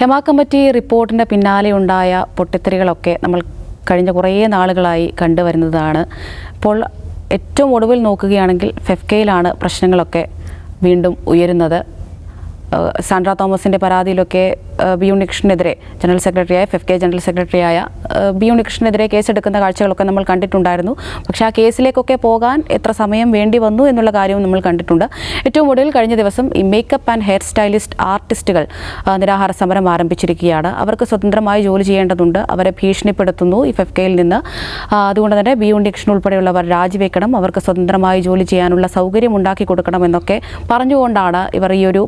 ഹെമാ committee റിപ്പോർട്ടിന്റെ പിന്നാലെ ഉണ്ടായ പൊട്ടിത്തെറികളൊക്കെ നമ്മൾ കഴിഞ്ഞ കുറേ നാളുകളായി കണ്ടുവരുന്നതാണ്. ഇപ്പോൾ ഏറ്റവും ഒടുവിൽ നോക്കുകയാണെങ്കിൽ ഫെഫ്കയിലാണ് പ്രശ്നങ്ങളൊക്കെ വീണ്ടും ഉയരുന്നത്. സാൻഡ്ര തോമസിന്റെ പരാതിയിലൊക്കെ ബി യുണിക്ഷനെതിരെ ജനറൽ സെക്രട്ടറിയായ എഫ്. കെ. ജനറൽ സെക്രട്ടറിയായ ബി യുണിക്ഷനെതിരെ കേസെടുക്കുന്ന കാഴ്ചകളൊക്കെ നമ്മൾ കണ്ടിട്ടുണ്ടായിരുന്നു. പക്ഷേ ആ കേസിലേക്കൊക്കെ പോകാൻ എത്ര സമയം വേണ്ടി വന്നു എന്നുള്ള കാര്യവും നമ്മൾ കണ്ടിട്ടുണ്ട്. ഏറ്റവും ഒടുവിൽ കഴിഞ്ഞ ദിവസം ഈ മേക്കപ്പ് ആൻഡ് ഹെയർ സ്റ്റൈലിസ്റ്റ് ആർട്ടിസ്റ്റുകൾ നിരാഹാര സമരം ആരംഭിച്ചിരിക്കുകയാണ്. അവർക്ക് സ്വതന്ത്രമായി ജോലി ചെയ്യേണ്ടതുണ്ട്. അവരെ ഭീഷണിപ്പെടുത്തുന്നു. ഈ എഫ്. കെയിൽ നിന്ന് അതുകൊണ്ട് തന്നെ ബി യുണിക്ഷൻ ഉൾപ്പെടെയുള്ളവർ രാജിവെക്കണം. അവർക്ക് സ്വതന്ത്രമായി ജോലി ചെയ്യാനുള്ള സൗകര്യം ഉണ്ടാക്കി കൊടുക്കണം എന്നൊക്കെ പറഞ്ഞുകൊണ്ടാണ് ഇവർ ഈ ഒരു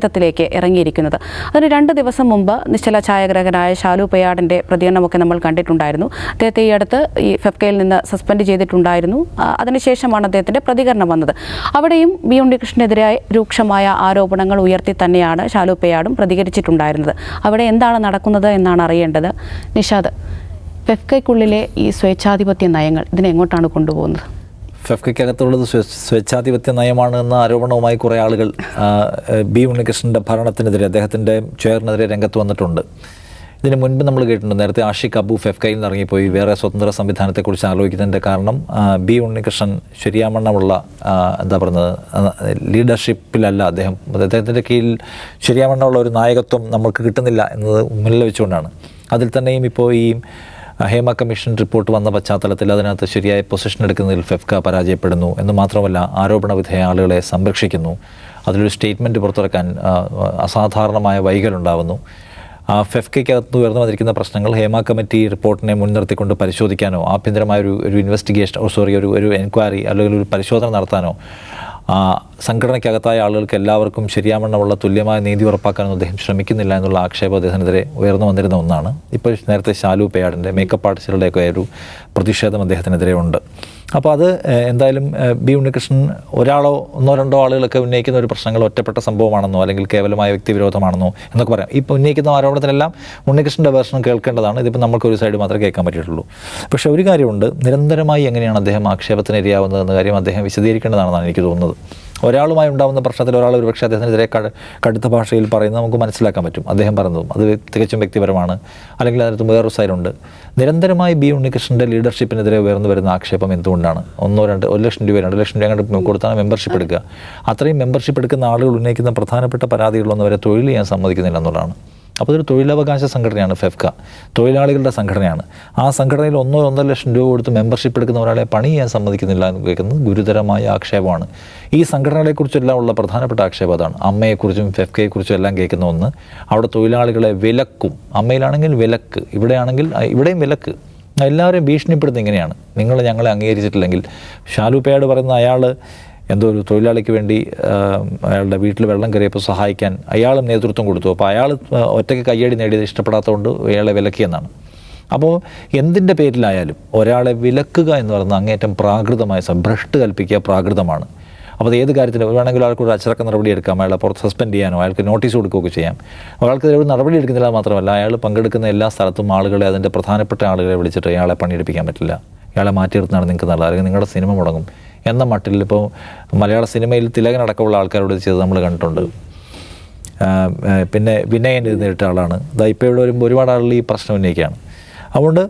പ്രതിഷേധത്തിലേക്ക് ഇറങ്ങിയിരിക്കുന്നത്. അതിന് രണ്ട് ദിവസം മുമ്പ് നിശ്ചല ഛായാഗ്രഹകനായ ഷാലു പെയ്യാടിന്റെ പ്രതികരണമൊക്കെ നമ്മൾ കണ്ടിട്ടുണ്ടായിരുന്നു. അദ്ദേഹത്തെ ഈ അടുത്ത് ഈ ഫെഫ്കയിൽ നിന്ന് സസ്പെൻഡ് ചെയ്തിട്ടുണ്ടായിരുന്നു. അതിനുശേഷമാണ് അദ്ദേഹത്തിന്റെ പ്രതികരണം വന്നത്. അവിടെയും ബി ഉണ്ണികൃഷ്ണനെതിരായ രൂക്ഷമായ ആരോപണങ്ങൾ ഉയർത്തി തന്നെയാണ് ഷാലു പെയ്യാടും പ്രതികരിച്ചിട്ടുണ്ടായിരുന്നത്. അവിടെ എന്താണ് നടക്കുന്നത് എന്നാണ് അറിയേണ്ടത്. നിഷാദ് ഫെഫ്കയ്ക്കുള്ളിലെ ഈ സ്വേച്ഛാധിപത്യ നയങ്ങൾ ഇതിനെങ്ങോട്ടാണ് കൊണ്ടുപോകുന്നത്? ഫെഫ്കയ്ക്കകത്തുള്ളത് സ്വ സ്വേച്ഛാധിപത്യ നയമാണ് എന്ന ആരോപണവുമായി കുറേ ആളുകൾ ബി ഉണ്ണികൃഷ്ണന്റെ ഭരണത്തിനെതിരെ അദ്ദേഹത്തിന്റെ ചെയറിനെതിരെ രംഗത്ത് വന്നിട്ടുണ്ട്. ഇതിന് മുൻപ് നമ്മൾ കേട്ടിട്ടുണ്ട് നേരത്തെ ആഷിഖ് അബു ഫെഫ്കയിൽ നിന്ന് ഇറങ്ങിപ്പോയി. വേറെ സ്വതന്ത്ര സംവിധാനത്തെക്കുറിച്ച് ആലോചിക്കുന്നതിന്റെ കാരണം ബി ഉണ്ണികൃഷ്ണൻ ശരിയാമണ്ണമുള്ള എന്താ പറയുന്നത് ലീഡർഷിപ്പിലല്ല അദ്ദേഹം. അദ്ദേഹത്തിന്റെ കീഴിൽ ശരിയാമണ്ണമുള്ള ഒരു നായകത്വം നമുക്ക് കിട്ടുന്നില്ല എന്നത് മുന്നിൽ വെച്ചുകൊണ്ടാണ്. അതിൽ തന്നെയും ഇപ്പോൾ ഈ ഹേമ കമ്മീഷൻ റിപ്പോർട്ട് വന്ന പശ്ചാത്തലത്തിൽ അതിനകത്ത് ശരിയായ പൊസിഷൻ എടുക്കുന്നതിൽ ഫെഫ്ക പരാജയപ്പെടുന്നു എന്ന് മാത്രമല്ല ആരോപണ വിധേയ ആളുകളെ സംരക്ഷിക്കുന്നു. അതിലൊരു സ്റ്റേറ്റ്മെന്റ് പുറത്തിറക്കാൻ അസാധാരണമായ വൈകലുണ്ടാവുന്നു ഫെഫ്കയ്ക്കകത്ത് ഉയർന്നു വന്നിരിക്കുന്ന പ്രശ്നങ്ങൾ ഹേമ കമ്മിറ്റി റിപ്പോർട്ടിനെ മുൻനിർത്തിക്കൊണ്ട് പരിശോധിക്കാനോ ആഭ്യന്തരമായ ഒരു ഒരു ഇൻവെസ്റ്റിഗേഷൻ സോറി ഒരു ഒരു എൻക്വയറി അല്ലെങ്കിൽ ഒരു പരിശോധന നടത്താനോ സംഘടനയ്ക്കകത്തായ ആളുകൾക്ക് എല്ലാവർക്കും ശരിയാവണ്ണമുള്ള തുല്യമായ നീതി ഉറപ്പാക്കാനൊന്നും അദ്ദേഹം ശ്രമിക്കുന്നില്ല എന്നുള്ള ആക്ഷേപം അദ്ദേഹത്തിനെതിരെ ഉയർന്നു വന്നിരുന്ന ഒന്നാണ്. ഇപ്പോൾ നേരത്തെ ശാലു പേയാടിന്റെ മേക്കപ്പ് ആർട്ടിസ്റ്റുകളുടെയൊക്കെ ഒരു പ്രതിഷേധം അദ്ദേഹത്തിനെതിരെ ഉണ്ട്. അപ്പോൾ അത് എന്തായാലും ബി ഉണ്ണികൃഷ്ണൻ ഒരാളോ ഒന്നോ രണ്ടോ ആളുകളൊക്കെ ഉന്നയിക്കുന്ന ഒരു പ്രശ്നങ്ങൾ ഒറ്റപ്പെട്ട സംഭവമാണെന്നോ അല്ലെങ്കിൽ കേവലമായ വ്യക്തിവിരോധമാണെന്നോ എന്നൊക്കെ പറയാം. ഇപ്പോൾ ഉന്നയിക്കുന്ന ആരോപണത്തിനെല്ലാം ഉണ്ണികൃഷ്ണന്റെ വേർഷൻ കേൾക്കേണ്ടതാണ്. ഇതിപ്പോൾ നമുക്ക് ഒരു സൈഡ് മാത്രമേ കേൾക്കാൻ പറ്റിയിട്ടുള്ളൂ. പക്ഷേ ഒരു കാര്യമുണ്ട്. നിരന്തരമായി എങ്ങനെയാണ് അദ്ദേഹം ആക്ഷേപത്തിന് ഇരയാവുന്നതെന്ന കാര്യം അദ്ദേഹം വിശദീകരിക്കേണ്ടതാണെന്നാണ് എനിക്ക് തോന്നുന്നത്. ഒരാളുമായി ഉണ്ടാകുന്ന പ്രശ്നത്തിൽ ഒരാൾ ഒരുപക്ഷെ അദ്ദേഹത്തിനെതിരെ കട- കടുത്ത ഭാഷയിൽ പറയുന്നത് നമുക്ക് മനസ്സിലാക്കാൻ പറ്റും. അദ്ദേഹം പറഞ്ഞതും അത് തികച്ചും വ്യക്തിപരമാണ്. അല്ലെങ്കിൽ അതിനകത്ത് വേറൊരു സൈഡുണ്ട്. നിരന്തരമായി ബി ഉണ്ണികൃഷ്ണന്റെ ലീഡർഷിപ്പിനെതിരെ ഉയർന്നു വരുന്ന ആക്ഷേപം എന്തുകൊണ്ടാണ്? ഒന്നോ രണ്ട് ഒരു ലക്ഷം രൂപ രണ്ട് ലക്ഷം രൂപ അങ്ങോട്ട് കൊടുത്താണ് മെമ്പർഷിപ്പ് എടുക്കുക. അത്രയും മെമ്പർഷിപ്പ് എടുക്കുന്ന ആളുകൾ ഉന്നയിക്കുന്ന പ്രധാനപ്പെട്ട പരാതികളൊന്നും അവരെ തൊഴിൽ ചെയ്യാൻ സമ്മതിക്കുന്നില്ല എന്നുള്ളതാണ്. അപ്പോൾ ഇതൊരു തൊഴിലവകാശ സംഘടനയാണ് ഫെഫ്ക. തൊഴിലാളികളുടെ സംഘടനയാണ്. ആ സംഘടനയിൽ ഒന്നോ ഒന്നര ലക്ഷം രൂപ കൊടുത്ത് മെമ്പർഷിപ്പ് എടുക്കുന്ന ഒരാളെ പണി ചെയ്യാൻ സമ്മതിക്കുന്നില്ല എന്ന് കേൾക്കുന്നത് ഗുരുതരമായ ആക്ഷേപമാണ്. ഈ സംഘടനകളെക്കുറിച്ചെല്ലാം ഉള്ള പ്രധാനപ്പെട്ട ആക്ഷേപം അതാണ്. അമ്മയെക്കുറിച്ചും ഫെഫ്കയെക്കുറിച്ചും എല്ലാം കേൾക്കുന്ന ഒന്ന് അവിടെ തൊഴിലാളികളെ വിലക്കും. അമ്മയിലാണെങ്കിൽ വിലക്ക് ഇവിടെയാണെങ്കിൽ ഇവിടെയും വിലക്ക്. എല്ലാവരെയും ഭീഷണിപ്പെടുത്തുന്നത് ഇങ്ങനെയാണ്. നിങ്ങൾ ഞങ്ങളെ അംഗീകരിച്ചിട്ടില്ലെങ്കിൽ ഷാലു പേയോട് പറയുന്ന അയാൾ എന്തോ ഒരു തൊഴിലാളിക്ക് വേണ്ടി അയാളുടെ വീട്ടിൽ വെള്ളം കയറിയപ്പോൾ സഹായിക്കാൻ അയാളും നേതൃത്വം കൊടുത്തു. അപ്പോൾ അയാൾ ഒറ്റയ്ക്ക് കയ്യടി നേടിയത് ഇഷ്ടപ്പെടാത്തതുകൊണ്ട് അയാളെ വിലക്കിയെന്നാണ്. അപ്പോൾ എന്തിന്റെ പേരിലായാലും ഒരാളെ വിലക്കുക എന്ന് പറയുന്നത് അങ്ങേറ്റം പ്രാകൃതമായ ഭ്രഷ്ട് കൽപ്പിക്കുക പ്രാകൃതമാണ്. അപ്പോൾ ഏത് കാര്യത്തിന് വേണമെങ്കിൽ ഒരാൾക്ക് ഒരു അച്ചടക്ക നടപടി എടുക്കാം. അയാളെ പുറത്ത് സസ്പെൻഡ് ചെയ്യാനോ അയാൾക്ക് നോട്ടീസ് കൊടുക്കുകയൊക്കെ ചെയ്യാം. അയാൾക്ക് ഒരു നടപടി എടുക്കുന്നില്ല മാത്രമല്ല അയാൾ പങ്കെടുക്കുന്ന എല്ലാ സ്ഥലത്തും ആളുകളെ അതിന്റെ പ്രധാനപ്പെട്ട ആളുകളെ വിളിച്ചിട്ട് അയാളെ പണിയെടുപ്പിക്കാൻ പറ്റില്ല. അയാളെ മാറ്റി നിർത്തുന്നതാണ് നിങ്ങൾക്ക് നല്ലത്. അല്ലെങ്കിൽ നിങ്ങളുടെ സിനിമ മുടങ്ങും. എന്ന മട്ടിൽ ഇപ്പോൾ മലയാള സിനിമയിൽ തിലകനടക്കമുള്ള ആൾക്കാരോട് ചെയ്ത് നമ്മൾ കണ്ടിട്ടുണ്ട്. പിന്നെ വിനയൻ നേരിട്ട ആളാണ്. ഇപ്പോൾ ഇവിടെ വരുമ്പോൾ ഒരുപാട് ആളുകൾ ഈ പ്രശ്നം ഉന്നയിക്കുകയാണ്. അതുകൊണ്ട്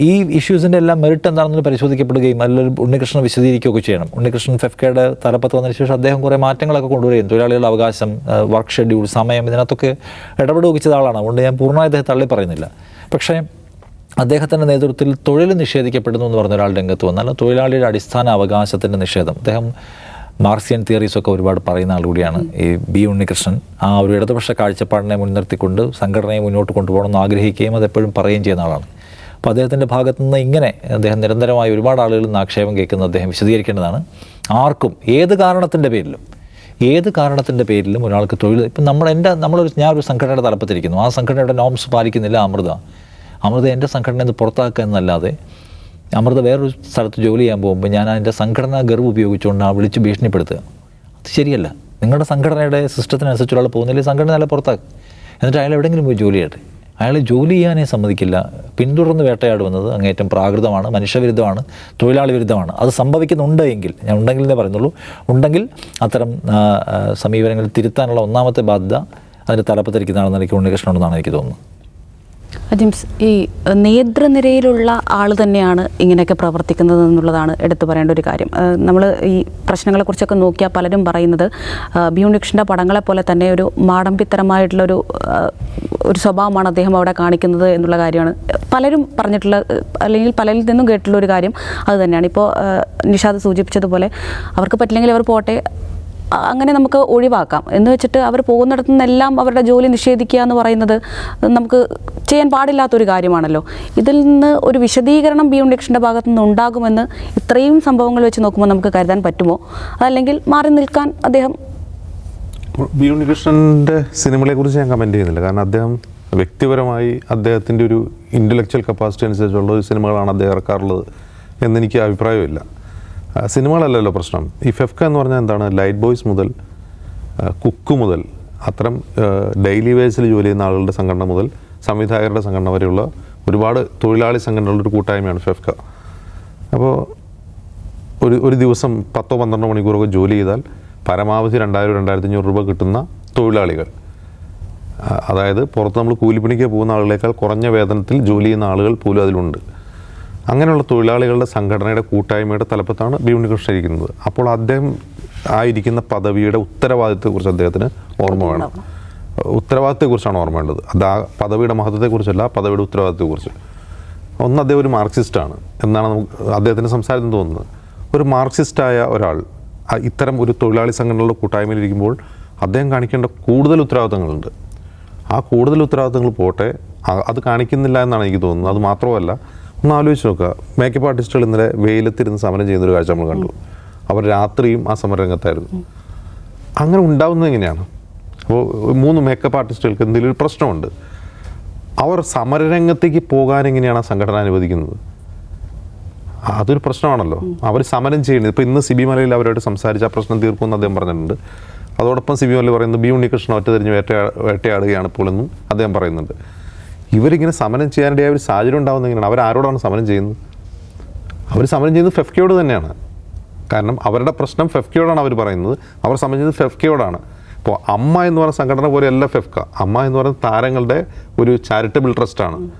ഈ ഇഷ്യൂസിന്റെ എല്ലാം മെറിറ്റ് എന്താണെന്ന് പരിശോധിക്കപ്പെടുകയും അതിലൊരു ഉണ്ണികൃഷ്ണൻ വിശദീകരിക്കുകയൊക്കെ ചെയ്യണം. ഉണ്ണികൃഷ്ണൻ ഫെഫ്കയുടെ തലപ്പത്ത് വന്നതിന് ശേഷം അദ്ദേഹം കുറേ മാറ്റങ്ങളൊക്കെ കൊണ്ടുവരികയും തൊഴിലാളികളുടെ അവകാശം വർക്ക് ഷെഡ്യൂൾ സമയം ഇതിനകത്തൊക്കെ ഇടപെടുകയൊക്കെ ചെയ്ത ആളാണ്. അതുകൊണ്ട് ഞാൻ പൂർണമായി അദ്ദേഹം തള്ളി പറയുന്നില്ല. പക്ഷേ അദ്ദേഹത്തിന്റെ നേതൃത്വത്തിൽ തൊഴിൽ നിഷേധിക്കപ്പെടുന്നു എന്ന് പറഞ്ഞ ഒരാൾ രംഗത്ത് വന്നാൽ തൊഴിലാളിയുടെ അടിസ്ഥാന അവകാശത്തിന്റെ നിഷേധം. അദ്ദേഹം മാർക്സിയൻ തിയറീസൊക്കെ ഒരുപാട് പറയുന്ന ആൾ കൂടിയാണ്. ഈ ബി ഉണ്ണികൃഷ്ണൻ ആ ഒരു ഇടതുപക്ഷ കാഴ്ചപ്പാടിനെ മുൻനിർത്തിക്കൊണ്ട് സംഘടനയെ മുന്നോട്ട് കൊണ്ടുപോകണമെന്ന് ആഗ്രഹിക്കുകയും അതെപ്പോഴും പറയുകയും ചെയ്യുന്ന ആളാണ്. അപ്പോൾ അദ്ദേഹത്തിന്റെ ഭാഗത്തു നിന്ന് ഇങ്ങനെ അദ്ദേഹം നിരന്തരമായി ഒരുപാട് ആളുകളിൽ നിന്ന് ആക്ഷേപം കേൾക്കുന്നത് അദ്ദേഹം വിശദീകരിക്കേണ്ടതാണ്. ആർക്കും ഏത് കാരണത്തിന്റെ പേരിലും ഏത് കാരണത്തിന്റെ പേരിലും ഒരാൾക്ക് തൊഴിൽ ഇപ്പം നമ്മൾ എന്റെ നമ്മളൊരു ഞാനൊരു സംഘടനയുടെ തലപ്പത്തിരിക്കുന്നു. ആ സംഘടനയുടെ നോംസ് പാലിക്കുന്നില്ല അമൃത. അമൃത എന്റെ സംഘടനയിൽ നിന്ന് പുറത്താക്കുക എന്നല്ലാതെ അമൃത വേറൊരു സ്ഥലത്ത് ജോലി ചെയ്യാൻ പോകുമ്പോൾ ഞാൻ അതിന്റെ സംഘടനാ ഗർവ് ഉപയോഗിച്ചുകൊണ്ട് ആ വിളിച്ച് ഭീഷണിപ്പെടുത്തുക. അത് ശരിയല്ല. നിങ്ങളുടെ സംഘടനയുടെ സിസ്റ്റത്തിനനുസരിച്ച് ഒരാൾ പോകുന്നില്ല സംഘടന അയാളെ പുറത്താക്കുക എന്നിട്ട് അയാൾ എവിടെയെങ്കിലും പോയി ജോലി ചെയ്യട്ടെ. അയാൾ ജോലി ചെയ്യാനേ സമ്മതിക്കില്ല. പിന്തുടർന്ന് വേട്ടയാടുന്നത് അങ്ങേറ്റം പ്രാകൃതമാണ് മനുഷ്യവിരുദ്ധമാണ് തൊഴിലാളി വിരുദ്ധമാണ് അത് സംഭവിക്കുന്നുണ്ട് എങ്കിൽ ഞാൻ ഉണ്ടെങ്കിൽ എന്നേ പറയുന്നുള്ളൂ. ഉണ്ടെങ്കിൽ അത്തരം സമീപനങ്ങൾ തിരുത്താനുള്ള ഒന്നാമത്തെ ബാധ്യത അതിന്റെ തലപ്പത്തിരിക്കുന്നതാണെന്ന് എനിക്ക് ഉണ്ണികൃഷ്ണൻ എനിക്ക് തോന്നുന്നത്. അജിംസ് ഈ നേതൃനിരയിലുള്ള ആൾ തന്നെയാണ് ഇങ്ങനെയൊക്കെ പ്രവർത്തിക്കുന്നത് എന്നുള്ളതാണ് എടുത്തു പറയേണ്ട ഒരു കാര്യം. നമ്മൾ ഈ പ്രശ്നങ്ങളെക്കുറിച്ചൊക്കെ നോക്കിയാൽ പലരും പറയുന്നത് ബ്യൂണിക്ഷന്റെ പടങ്ങളെപ്പോലെ പടങ്ങളെ പോലെ തന്നെ ഒരു മാടമ്പിത്തരമായിട്ടുള്ളൊരു ഒരു സ്വഭാവമാണ് അദ്ദേഹം അവിടെ കാണിക്കുന്നത് എന്നുള്ള കാര്യമാണ്. പലരും പറഞ്ഞിട്ടുള്ള അല്ലെങ്കിൽ പലരിൽ നിന്നും കേട്ടിട്ടുള്ള ഒരു കാര്യം അത് തന്നെയാണ്. ഇപ്പോൾ നിഷാദ് സൂചിപ്പിച്ചതുപോലെ അവർക്ക് പറ്റില്ലെങ്കിൽ അവർ പോട്ടെ അങ്ങനെ നമുക്ക് ഒഴിവാക്കാം. എന്ന് വെച്ചിട്ട് അവർ പോകുന്നിടത്തു നിന്നെല്ലാം അവരുടെ ജോലി നിഷേധിക്കുക എന്ന് പറയുന്നത് നമുക്ക് ചെയ്യാൻ പാടില്ലാത്തൊരു കാര്യമാണല്ലോ. ഇതിൽ നിന്ന് ഒരു വിശദീകരണം ബി ഉണ്ണികൃഷ്ണന്റെ ഭാഗത്തു നിന്ന് ഉണ്ടാകുമെന്ന് ഇത്രയും സംഭവങ്ങൾ വെച്ച് നോക്കുമ്പോൾ നമുക്ക് കരുതാൻ പറ്റുമോ? അതല്ലെങ്കിൽ മാറി നിൽക്കാൻ അദ്ദേഹം ബി ഉണ്ണികൃഷ്ണന്റെ സിനിമകളെ കുറിച്ച് ഞാൻ കമന്റ് ചെയ്യുന്നില്ല. കാരണം അദ്ദേഹം വ്യക്തിപരമായി അദ്ദേഹത്തിന്റെ ഒരു ഇന്റലക്ച്വൽ കപ്പാസിറ്റി അനുസരിച്ചുള്ള ഒരു സിനിമകളാണ് അദ്ദേഹം ഇറക്കാറുള്ളത് എന്നെനിക്ക് അഭിപ്രായമില്ല. സിനിമകളല്ലല്ലോ പ്രശ്നം. ഈ ഫെഫ്ക എന്ന് പറഞ്ഞാൽ എന്താണ്? ലൈറ്റ് ബോയ്സ് മുതൽ കുക്ക് മുതൽ അത്തരം ഡെയിലി വേസിൽ ജോലി ചെയ്യുന്ന ആളുകളുടെ സംഘടന മുതൽ സംവിധായകരുടെ സംഘടന വരെയുള്ള ഒരുപാട് തൊഴിലാളി സംഘടനകളുടെ ഒരു കൂട്ടായ്മയാണ് ഫെഫ്ക. അപ്പോൾ ഒരു ഒരു ദിവസം പത്തോ പന്ത്രണ്ടോ മണിക്കൂറൊക്കെ ജോലി ചെയ്താൽ പരമാവധി രണ്ടായിരം രണ്ടായിരത്തി അഞ്ഞൂറ് രൂപ കിട്ടുന്ന തൊഴിലാളികൾ. അതായത് പുറത്ത് നമ്മൾ കൂലിപ്പണിക്ക് പോകുന്ന ആളുകളേക്കാൾ കുറഞ്ഞ വേതനത്തിൽ ജോലി ചെയ്യുന്ന ആളുകൾ പോലും അതിലുണ്ട്. അങ്ങനെയുള്ള തൊഴിലാളികളുടെ സംഘടനയുടെ കൂട്ടായ്മയുടെ തലപ്പത്താണ് ബി ഉണ്ണികൃഷ്ണൻ ഇരിക്കുന്നത്. അപ്പോൾ അദ്ദേഹം ആയിരിക്കുന്ന പദവിയുടെ ഉത്തരവാദിത്തത്തെക്കുറിച്ച് അദ്ദേഹത്തിന് ഓർമ്മ വേണം. ഉത്തരവാദിത്തത്തെക്കുറിച്ചാണ് ഓർമ്മ വേണ്ടത്. അത് ആ പദവിയുടെ മഹത്വത്തെക്കുറിച്ചല്ല പദവിയുടെ ഉത്തരവാദിത്തത്തെക്കുറിച്ച് ഒന്ന് അദ്ദേഹം ഒരു മാർക്സിസ്റ്റാണ് എന്നാണ് നമുക്ക് അദ്ദേഹത്തിന്റെ സംസാരത്തിൽ തോന്നുന്നത്. ഒരു മാർക്സിസ്റ്റായ ഒരാൾ ഇത്തരം ഒരു തൊഴിലാളി സംഘടനകളുടെ കൂട്ടായ്മയിലിരിക്കുമ്പോൾ അദ്ദേഹം കാണിക്കേണ്ട കൂടുതൽ ഉത്തരവാദിത്തങ്ങളുണ്ട്. ആ കൂടുതൽ ഉത്തരവാദിത്തങ്ങൾ പോട്ടെ അത് കാണിക്കുന്നില്ല എന്നാണ് എനിക്ക് തോന്നുന്നത്. അത് മാത്രമല്ല ഒന്ന് ആലോചിച്ച് നോക്കുക മേക്കപ്പ് ആർട്ടിസ്റ്റുകൾ ഇന്നലെ വെയിലത്തിരുന്ന് സമരം ചെയ്യുന്ന ഒരു കാഴ്ച നമ്മൾ കണ്ടു. അവർ രാത്രിയും ആ സമരരംഗത്തായിരുന്നു അങ്ങനെ ഉണ്ടാവുന്നത് എങ്ങനെയാണ്? അപ്പോൾ മൂന്ന് മേക്കപ്പ് ആർട്ടിസ്റ്റുകൾക്ക് എന്തെങ്കിലും ഒരു പ്രശ്നമുണ്ട്. അവർ സമരരംഗത്തേക്ക് പോകാൻ എങ്ങനെയാണ് ആ സംഘടന അനുവദിക്കുന്നത്? അതൊരു പ്രശ്നമാണല്ലോ. അവർ സമരം ചെയ്യുന്നത്. ഇപ്പോൾ ഇന്ന് സിബി മലയിൽ അവരോട് സംസാരിച്ച് ആ പ്രശ്നം തീർക്കുമെന്ന് അദ്ദേഹം പറഞ്ഞിട്ടുണ്ട്. അതോടൊപ്പം സിബി മലയിൽ പറയുന്നത് ബി ഉണ്ണികൃഷ്ണൻ ഒറ്റ തിരിഞ്ഞ് വേട്ടയാ വേട്ടയാടുകയാണ് ഇപ്പോൾ എന്നും അദ്ദേഹം പറയുന്നുണ്ട്. ഇവരിങ്ങനെ സമരം ചെയ്യാനിടയായ ഒരു സാഹചര്യം ഉണ്ടാകുന്നത് എങ്ങനെയാണ്? അവർ ആരോടാണ് സമരം ചെയ്യുന്നത്? അവർ സമരം ചെയ്യുന്നത് ഫെഫ്കയോട് തന്നെയാണ്. കാരണം അവരുടെ പ്രശ്നം ഫെഫ്കയോടാണ് അവർ പറയുന്നത്. അവർ സമരം ചെയ്യുന്നത് ഫെഫ്കയോടാണ്. ഇപ്പോൾ അമ്മ എന്ന് പറയുന്ന സംഘടന പോലെയല്ല ഫെഫ്ക. അമ്മ എന്ന് പറയുന്ന താരങ്ങളുടെ ഒരു ചാരിറ്റബിൾ ട്രസ്റ്റാണ്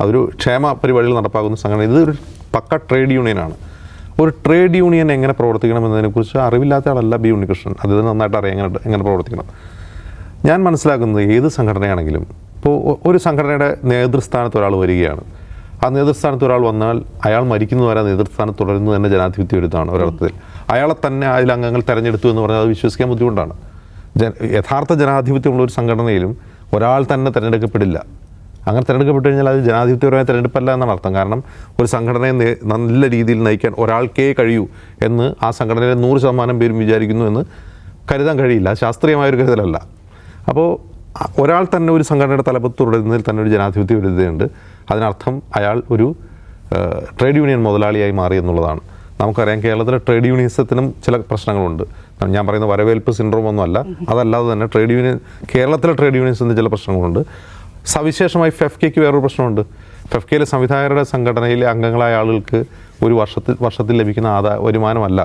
അതൊരു ക്ഷേമ പരിപാടികൾ നടപ്പാക്കുന്ന സംഘടന. ഇതൊരു പക്ക ട്രേഡ് യൂണിയനാണ് ഒരു ട്രേഡ് യൂണിയൻ എങ്ങനെ പ്രവർത്തിക്കണം എന്നതിനെക്കുറിച്ച് അറിവില്ലാത്ത ആളല്ല ബി ഉണ്ണികൃഷ്ണൻ. അദ്ദേഹത്തിന് നന്നായിട്ട് അറിയാം എങ്ങനെ എങ്ങനെ പ്രവർത്തിക്കണം. ഞാൻ മനസ്സിലാക്കുന്നത് ഏത് സംഘടനയാണെങ്കിലും ഇപ്പോൾ ഒരു സംഘടനയുടെ നേതൃസ്ഥാനത്ത് ഒരാൾ വരികയാണ്. ആ നേതൃസ്ഥാനത്ത് ഒരാൾ വന്നാൽ അയാൾ മരിക്കുന്നു വരെ നേതൃസ്ഥാനം തുടരുന്നത് തന്നെ ജനാധിപത്യ വിരുദ്ധമാണ് ഒരർത്ഥത്തിൽ അയാളെ തന്നെ അതിൽ അംഗങ്ങൾ തെരഞ്ഞെടുത്തു എന്ന് പറഞ്ഞാൽ അത് വിശ്വസിക്കാൻ ബുദ്ധിമുട്ടാണ്. യഥാർത്ഥ ജനാധിപത്യമുള്ള ഒരു സംഘടനയിലും ഒരാൾ തന്നെ തിരഞ്ഞെടുക്കപ്പെടില്ല. അങ്ങനെ തിരഞ്ഞെടുക്കപ്പെട്ട് കഴിഞ്ഞാൽ അത് ജനാധിപത്യപരമായ തിരഞ്ഞെടുപ്പല്ല എന്നാണ് അർത്ഥം. കാരണം ഒരു സംഘടനയെ നല്ല രീതിയിൽ നയിക്കാൻ ഒരാൾക്കേ കഴിയൂ എന്ന് ആ സംഘടനയിലെ നൂറ് ശതമാനം പേരും വിചാരിക്കുന്നു എന്ന് കരുതാൻ കഴിയില്ല. ശാസ്ത്രീയമായൊരു കരുതലല്ല. അപ്പോൾ ഒരാൾ തന്നെ ഒരു സംഘടനയുടെ തലപ്പത്ത് തുടരുന്നതിൽ തന്നെ ഒരു ജനാധിപത്യ വിരുദ്ധതയുണ്ട്. അതിനർത്ഥം അയാൾ ഒരു ട്രേഡ് യൂണിയൻ മുതലാളിയായി മാറി എന്നുള്ളതാണ്. നമുക്കറിയാം കേരളത്തിലെ ട്രേഡ് യൂണിയനിസത്തിനും ചില പ്രശ്നങ്ങളുണ്ട്. ഞാൻ പറയുന്ന വരവേൽപ്പ് സിൻഡ്രോം ഒന്നുമല്ല. അതല്ലാതെ തന്നെ ട്രേഡ് യൂണിയൻ കേരളത്തിലെ ട്രേഡ് യൂണിയൻസിന് ചില പ്രശ്നങ്ങളുണ്ട്. സവിശേഷമായി ഫെഫ്കെക്ക് വേറൊരു പ്രശ്നമുണ്ട്. ഫെഫ്കെയിലെ സംവിധായകരുടെ സംഘടനയിലെ അംഗങ്ങളായ ആളുകൾക്ക് ഒരു വർഷത്തിൽ വർഷത്തിൽ ലഭിക്കുന്ന ആദായ വരുമാനമല്ല.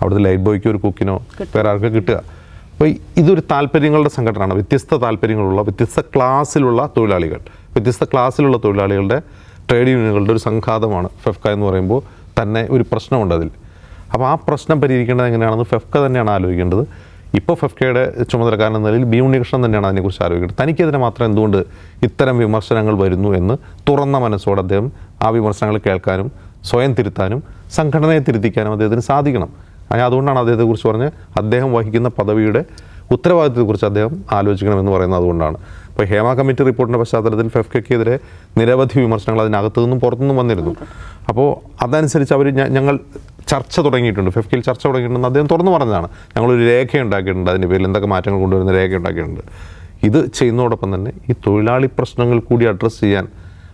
അവിടുത്തെ ലൈറ്റ് ബോയ്ക്കോ ഒരു കുക്കിനോ വേറെ ആർക്കോ കിട്ടുക. അപ്പോൾ ഇതൊരു താല്പര്യങ്ങളുടെ സംഘടനയാണ്. വ്യത്യസ്ത താല്പര്യങ്ങളുള്ള വ്യത്യസ്ത ക്ലാസ്സിലുള്ള തൊഴിലാളികൾ. വ്യത്യസ്ത ക്ലാസ്സിലുള്ള തൊഴിലാളികളുടെ ട്രേഡ് യൂണിയനുകളുടെ ഒരു സംഘാതമാണ് ഫെഫ്ക എന്ന് പറയുമ്പോൾ തന്നെ ഒരു പ്രശ്നമുണ്ട് അതിൽ. അപ്പോൾ ആ പ്രശ്നം പരിഹരിക്കേണ്ടത് എങ്ങനെയാണെന്ന് ഫെഫ്ക തന്നെയാണ് ആലോചിക്കേണ്ടത്. ഇപ്പോൾ ഫെഫ്കയുടെ ചുമതലക്കാരൻ എന്ന നിലയിൽ ബി ഉണ്ണികൃഷ്ണൻ തന്നെയാണ് അതിനെക്കുറിച്ച് ആലോചിക്കേണ്ടത്. തനിക്കെതിരെ മാത്രം എന്തുകൊണ്ട് ഇത്തരം വിമർശനങ്ങൾ വരുന്നു എന്ന് തുറന്ന മനസ്സോടെ അദ്ദേഹം ആ വിമർശനങ്ങൾ കേൾക്കാനും സ്വയം തിരുത്താനും സംഘടനയെ തിരുത്തിക്കാനും അദ്ദേഹത്തിന് സാധിക്കണം. ഞാൻ അതുകൊണ്ടാണ് അദ്ദേഹത്തെക്കുറിച്ച് പറഞ്ഞ് അദ്ദേഹം വഹിക്കുന്ന പദവിയുടെ ഉത്തരവാദിത്തത്തെക്കുറിച്ച് അദ്ദേഹം ആലോചിക്കണമെന്ന് പറയുന്നത് അതുകൊണ്ടാണ്. ഇപ്പോൾ ഹേമ കമ്മിറ്റി റിപ്പോർട്ടിന്റെ പശ്ചാത്തലത്തിൽ ഫെഫ്കയ്ക്കെതിരെ നിരവധി വിമർശനങ്ങൾ അതിനകത്തു നിന്നും പുറത്തുനിന്നും വന്നിരുന്നു. അപ്പോൾ അതനുസരിച്ച് അവർ ഞങ്ങൾ ചർച്ച തുടങ്ങിയിട്ടുണ്ട്. ഫെഫ്കയിൽ ചർച്ച തുടങ്ങിയിട്ടുണ്ടെന്ന് അദ്ദേഹം തുറന്നു പറഞ്ഞതാണ്. ഞങ്ങളൊരു രേഖ ഉണ്ടാക്കിയിട്ടുണ്ട്. അതിന്റെ പേരിൽ എന്തൊക്കെ മാറ്റങ്ങൾ കൊണ്ടുവരുന്ന രേഖ ഉണ്ടാക്കിയിട്ടുണ്ട്. ഇത് ചെയ്യുന്നതോടൊപ്പം തന്നെ ഈ തൊഴിലാളി പ്രശ്നങ്ങൾ കൂടി അഡ്രസ്സ് ചെയ്യാൻ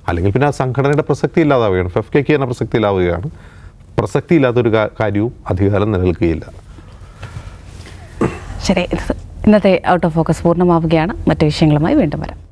അല്ലെങ്കിൽ പിന്നെ ആ സംഘടനയുടെ പ്രസക്തി ഇല്ലാതാവുകയാണ്. ഫെഫ്കയ്ക്ക് തന്നെ പ്രസക്തി ഇല്ലാവുകയാണ് പ്രസക്തി ഇല്ലാത്തൊരു കാര്യവും അധികാരം നിലനിൽക്കുകയില്ല. ശരി ഇന്നത്തെ ഔട്ട് ഓഫ് ഫോക്കസ് പൂർണമാവുകയാണ്. മറ്റു വിഷയങ്ങളുമായി വീണ്ടും വരാം.